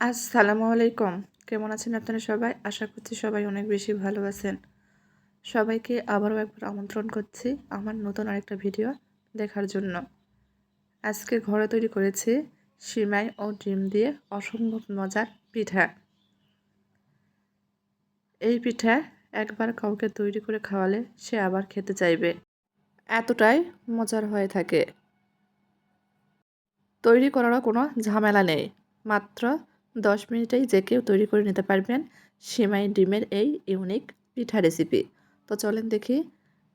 আসসালামু আলাইকুম। কেমন আছেন আপনারা সবাই? আশা করছি সবাই অনেক বেশি ভালো আছেন। সবাইকে আবারও একবার আমন্ত্রণ করছি আমার নতুন আরেকটা ভিডিও দেখার জন্য। আজকে ঘরে তৈরি করেছি সিমাই ও ডিম দিয়ে অসম্ভব মজার পিঠা। এই পিঠা একবার কাউকে তৈরি করে খাওয়ালে সে আবার খেতে চাইবে। এতটাই মজার হয়ে থাকে। তৈরি করারও কোনো ঝামেলা নেই। মাত্র দশ মিনিটেই যে কেউ তৈরি করে নিতে পারবেন সেমাই ডিমের এই ইউনিক পিঠা রেসিপি তো চলেন দেখি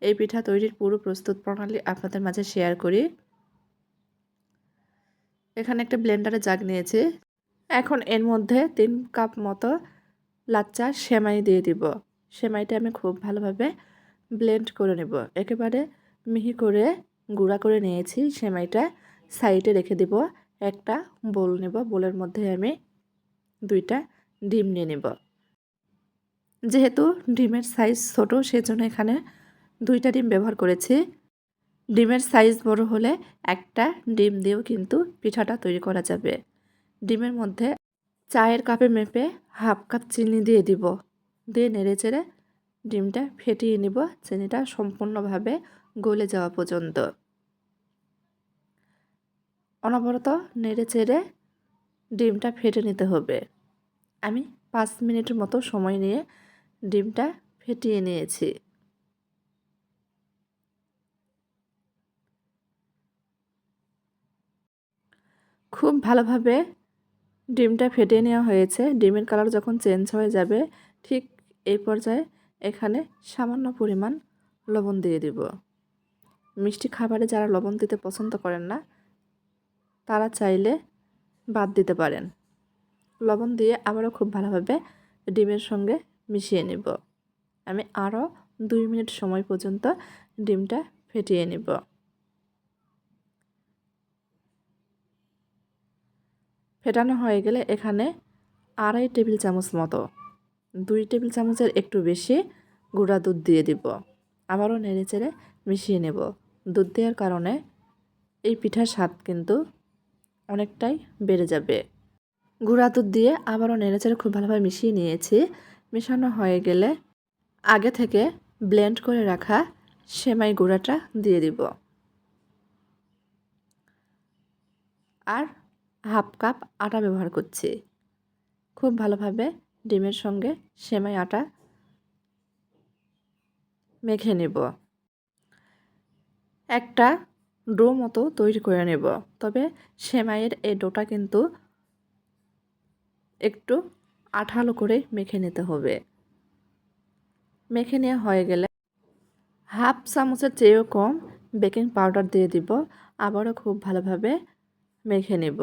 এই পিঠা তৈরির পুরো প্রস্তুত প্রণালী আপনাদের মাঝে শেয়ার করি। এখানে একটা ব্লেন্ডারে জাগ নিয়েছি। এখন এর মধ্যে তিন কাপ মতো লাচ্চা সেমাই দিয়ে দিব। সেমাইটা আমি খুব ভালোভাবে ব্লেন্ড করে নেব। একেবারে মিহি করে গুঁড়া করে নিয়েছি সেমাইটা। সাইডে রেখে দিব। একটা বোল নেব। বোলের মধ্যে আমি দুইটা ডিম নিয়ে নেব। যেহেতু ডিমের সাইজ ছোট, সেজন্য এখানে দুইটা ডিম ব্যবহার করেছি। ডিমের সাইজ বড় হলে একটা ডিম দিয়েও কিন্তু পিঠাটা তৈরি করা যাবে। ডিমের মধ্যে চায়ের কাপে মেপে হাফ কাপ চিনি দিয়ে দিব। দিয়ে নেড়ে চেড়ে ডিমটা ফেটিয়ে নিব। চিনিটা সম্পূর্ণভাবে গলে যাওয়া পর্যন্ত। অনবরত নেড়ে চেড়ে ডিমটা ফেটে নিতে হবে। আমি পাঁচ মিনিটের মতো সময় নিয়ে ডিমটা ফেটিয়ে নিয়েছি। খুব ভালোভাবে ডিমটা ফেটিয়ে নেওয়া হয়েছে। ডিমের কালার যখন চেঞ্জ হয়ে যাবে, ঠিক এই পর্যায়ে এখানে সামান্য পরিমাণ লবণ দিয়ে দিব। মিষ্টি খাবারে যারা লবণ দিতে পছন্দ করেন না, তারা চাইলে বাদ দিতে পারেন। লবণ দিয়ে আবারও খুব ভালোভাবে ডিমের সঙ্গে মিশিয়ে নেব। আমি আরও দুই মিনিট সময় পর্যন্ত ডিমটা ফেটিয়ে নেব। ফেটানো হয়ে গেলে এখানে আড়াই টেবিল চামচ মতো, দুই টেবিল চামচের একটু বেশি গুঁড়া দুধ দিয়ে দিব। আবারও নেড়ে চেড়ে মিশিয়ে নেব। দুধ দেওয়ার কারণে এই পিঠার স্বাদ কিন্তু অনেকটাই বেড়ে যাবে। গুঁড়া দুধ দিয়ে আবারও নেড়েচেড়ে খুব ভালোভাবে মিশিয়ে নিয়েছি। মেশানো হয়ে গেলে আগে থেকে ব্লেন্ড করে রাখা সেমাই গুঁড়াটা দিয়ে দিব। আর হাফ কাপ আটা ব্যবহার করছি। খুব ভালোভাবে ডিমের সঙ্গে সেমাই আটা মেখে নেব। একটা ডো মতো তৈরি করে নেব। তবে সেমাইয়ের এই ডোটা কিন্তু একটু আঠালো করে মেখে নিতে হবে। মেখে নেওয়া হয়ে গেলে হাফ চামচের চেয়েও কম বেকিং পাউডার দিয়ে দিব, আবারও খুব ভালোভাবে মেখে নেব।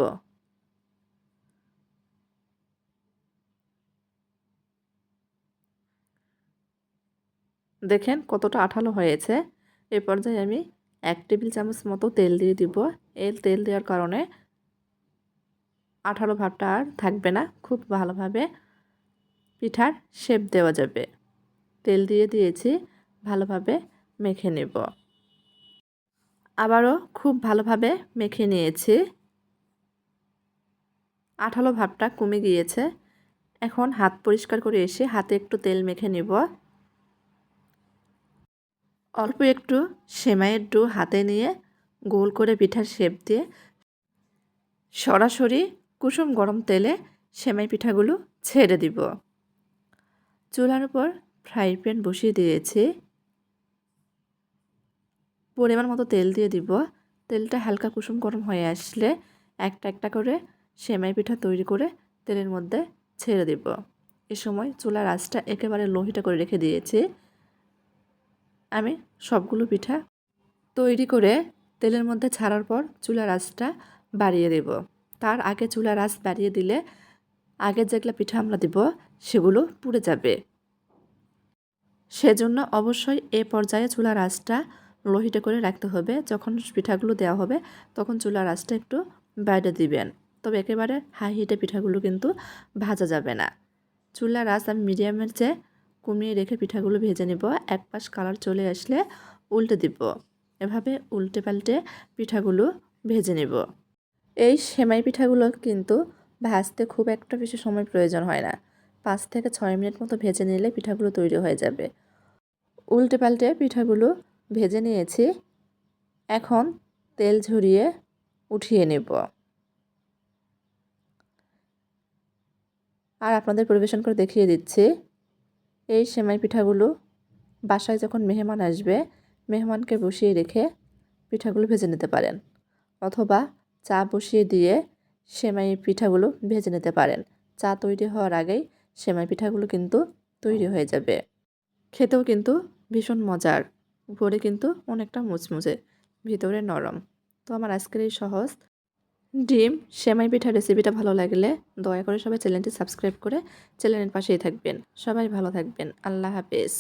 দেখেন কতটা আঠালো হয়েছে। এ পর্যায়ে আমি এক টেবিল চামচ মতো তেল দিয়ে দিব। এই তেল দেওয়ার কারণে আঠালো ভাবটা আর থাকবে না, খুব ভালোভাবে পিঠার শেপ দেওয়া যাবে। তেল দিয়ে দিয়েছি, ভালোভাবে মেখে নেব। আবারও খুব ভালোভাবে মেখে নিয়েছি। আঠালো ভাবটা কমে গিয়েছে। এখন হাত পরিষ্কার করে এসে হাতে একটু তেল মেখে নেব। অল্প একটু সেমাইয়ের ডো হাতে নিয়ে গোল করে পিঠার শেপ দিয়ে সরাসরি কুসুম গরম তেলে সেমাই পিঠাগুলো ছেড়ে দিব। চুলার উপর ফ্রাই প্যান বসিয়ে দিয়েছি। পরিমাণ মতো তেল দিয়ে দিব। তেলটা হালকা কুসুম গরম হয়ে আসলে একটা একটা করে সেমাই পিঠা তৈরি করে তেলের মধ্যে ছেড়ে দিব। এ সময় চুলার আঁচটা একেবারে লোহিটা করে রেখে দিয়েছি। আমি সবগুলো পিঠা তৈরি করে তেলের মধ্যে ছাড়ার পর চুলার আঁচটা বাড়িয়ে দেব। তার আগে চুলার আঁচ বাড়িয়ে দিলে আগে যেগুলো পিঠা আমরা দিব, সেগুলো পুড়ে যাবে। সেজন্য অবশ্যই এ পর্যায়ে চুলার আঁচটা লোহিটে করে রাখতে হবে। যখন পিঠাগুলো দেওয়া হবে, তখন চুলার আঁচটা একটু বাইরে দিবেন। তবে একেবারে হাই হিটে পিঠাগুলো কিন্তু ভাজা যাবে না। চুলার আঁচ আমি মিডিয়ামের চেয়ে কমিয়ে রেখে পিঠাগুলো ভেজে নেব। এক পাশ কালার চলে আসলে উল্টে দিব। এভাবে উল্টে পাল্টে পিঠাগুলো ভেজে নেব। এই সেমাই পিঠাগুলো কিন্তু ভাজতে খুব একটা বেশি সময় প্রয়োজন হয় না। পাঁচ থেকে ছয় মিনিট মতো ভেজে নিলে পিঠাগুলো তৈরি হয়ে যাবে। উল্টে পাল্টে পিঠাগুলো ভেজে নিয়েছি। এখন তেল ঝরিয়ে উঠিয়ে নেব। আর আপনাদের পরিবেশন করে দেখিয়ে দিচ্ছি। এই সেমাই পিঠাগুলো বাসায় যখন মেহমান আসবে, মেহমানকে বসিয়ে রেখে পিঠাগুলো ভেজে নিতে পারেন। অথবা চা বসিয়ে দিয়ে সেমাই পিঠাগুলো ভেজে নিতে পারেন। চা তৈরি হওয়ার আগেই সেমাই পিঠাগুলো কিন্তু তৈরি হয়ে যাবে। খেতেও কিন্তু ভীষণ মজার। উপরে কিন্তু অনেকটা মুচমুচে, ভিতরে নরম। তো আমার আজকের এই সহজ ডিম সেমাই পিঠা রেসিপিটা ভালো লাগলে দয়া করে সবাই চ্যানেলটি সাবস্ক্রাইব করে চ্যানেলের পাশেই থাকবেন। সবাই ভালো থাকবেন। আল্লাহ হাফেজ।